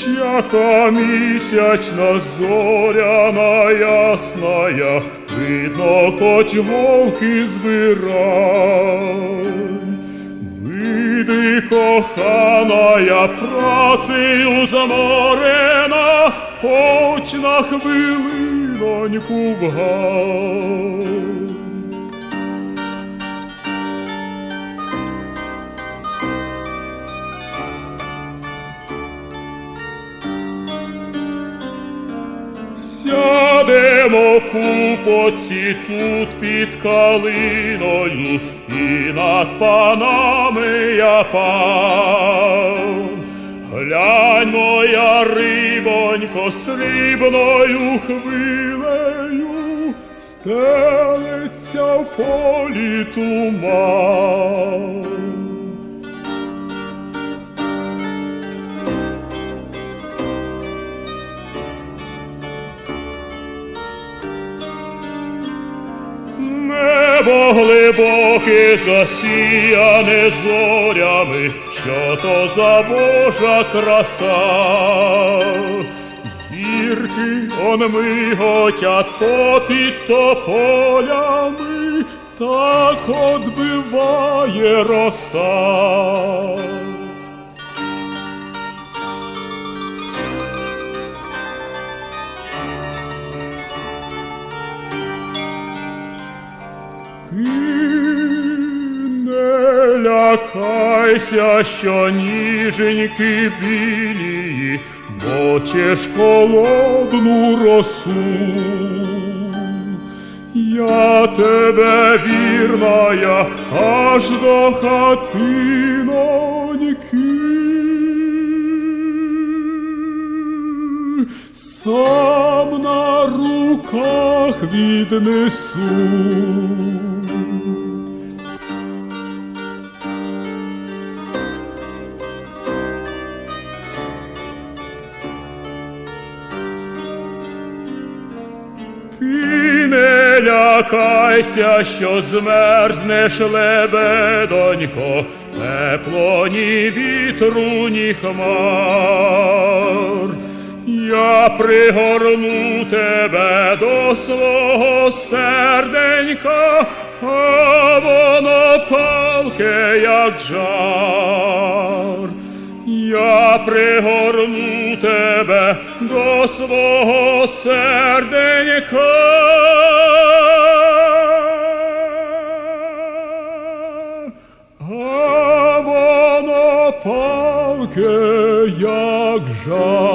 яка місячна зоряна ясная, видно, хоч голки збирай. Види, коханая, працею заморена, хоч на хвилиноньку вгай. Сядемо купоці тут під калиною, і над панами я пан. Глянь, моя рибонько, срібною хвилею, стелиться в полі туман. Небо глибоке засіяне зорями, що то за Божа краса. Зірки он миготять попід тополями, так отбиває роса. Лякайся, що ніженьки білії, мочеш холодну росу. Я тебе вірная аж до хатиноньки. Сам на руках віднесу. Ти не лякайся, що змерзнеш лебедонько, тепло ні вітру, ні хмар. Я пригорну тебе до свого серденька, а воно палке, як жар. Я пригорну тебе до свого серденька. А воно палке, як жар.